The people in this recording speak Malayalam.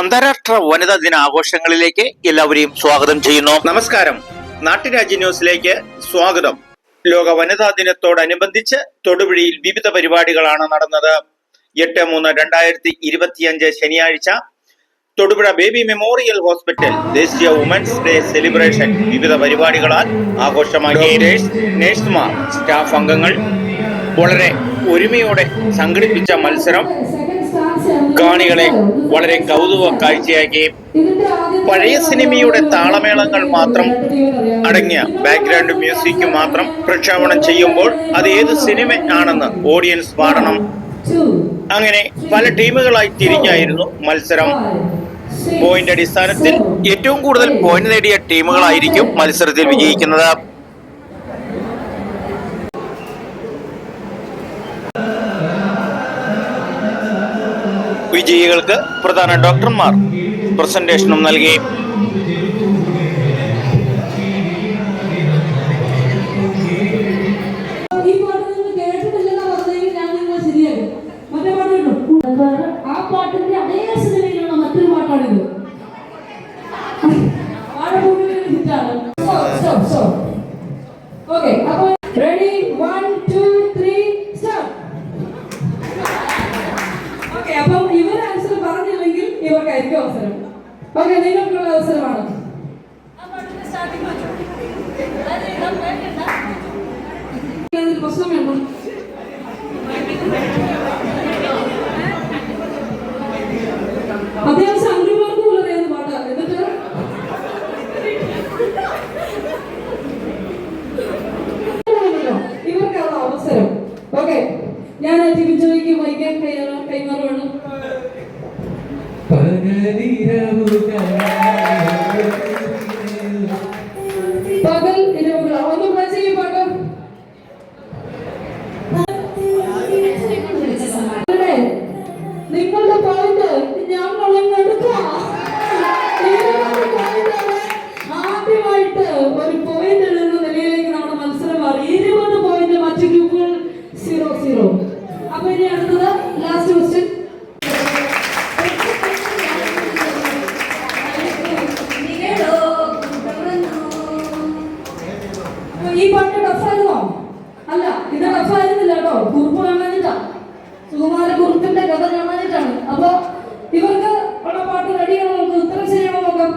അന്താരാഷ്ട്ര വനിതാ ദിന ആഘോഷങ്ങളിലേക്ക് എല്ലാവരെയും സ്വാഗതം ചെയ്യുന്നു. നമസ്കാരം. നാട്ടുരാജ്യ ന്യൂസിലേക്ക് സ്വാഗതം. ലോക വനിതാ ദിനത്തോടനുബന്ധിച്ച് തൊടുപുഴയിൽ വിവിധ പരിപാടികളാണ് നടന്നത്. എട്ട് മൂന്ന് രണ്ടായിരത്തി ഇരുപത്തിയഞ്ച് ശനിയാഴ്ച തൊടുപുഴ ബേബി മെമ്മോറിയൽ ഹോസ്പിറ്റൽ ദേശീയ വുമൻസ് ഡേ സെലിബ്രേഷൻ വിവിധ പരിപാടികളാൽ ആഘോഷമാക്കി. നേഴ്സുമാർ നഴ്സുമാർ സ്റ്റാഫ് അംഗങ്ങൾ വളരെ ഒരുമയോടെ സംഘടിപ്പിച്ച മത്സരം കാണികളെ വളരെ കൗതുക കാഴ്ചയാക്കി. പഴയ സിനിമയുടെ താളമേളങ്ങൾ മാത്രം അടങ്ങിയ ബാക്ക്ഗ്രൗണ്ട് മ്യൂസിക് മാത്രം പ്രക്ഷേപണം ചെയ്യുമ്പോൾ അത് ഏത് സിനിമ ആണെന്ന് ഓഡിയൻസ് പാടണം അങ്ങനെ പല ടീമുകളായി തിരിഞ്ഞായിരുന്നു മത്സരം. പോയിന്റ് അടിസ്ഥാനത്തിൽ ഏറ്റവും കൂടുതൽ പോയിന്റ് നേടിയ ടീമുകളായിരിക്കും മത്സരത്തിൽ വിജയിക്കുന്നത്. വിജയികൾക്ക് പ്രധാന ഡോക്ടർമാർ പ്രസന്റേഷനും നൽകി. ആ ready പറഞ്ഞില്ലെങ്കിൽ ഇവർക്കായിരിക്കും അവസരം ഓക്കെ നിങ്ങൾക്കുള്ള അവസരമാണ് അതിൽ പകൽ ഇരവുകൾ. ഒന്ന് നിങ്ങളുടെ പോയിന്റ് ഞാൻ എടുക്കാം. ആദ്യമായിട്ട് ഒരു ഈ പാട്ട് ടഫായിരുന്നോ അല്ല ഇത് ടഫായിരുന്നില്ല കേട്ടോ. കുറുപ്പ് കാണാനിട്ടാ സുകുമാര കുറുപ്പിന്റെ കഥ കാണാനിട്ടാണ് അപ്പൊ ഇവർക്ക് ഉള്ള പാട്ട് റെഡിയാണോ നമുക്ക് ഉത്തരം ശരിയാണോ നോക്കാം.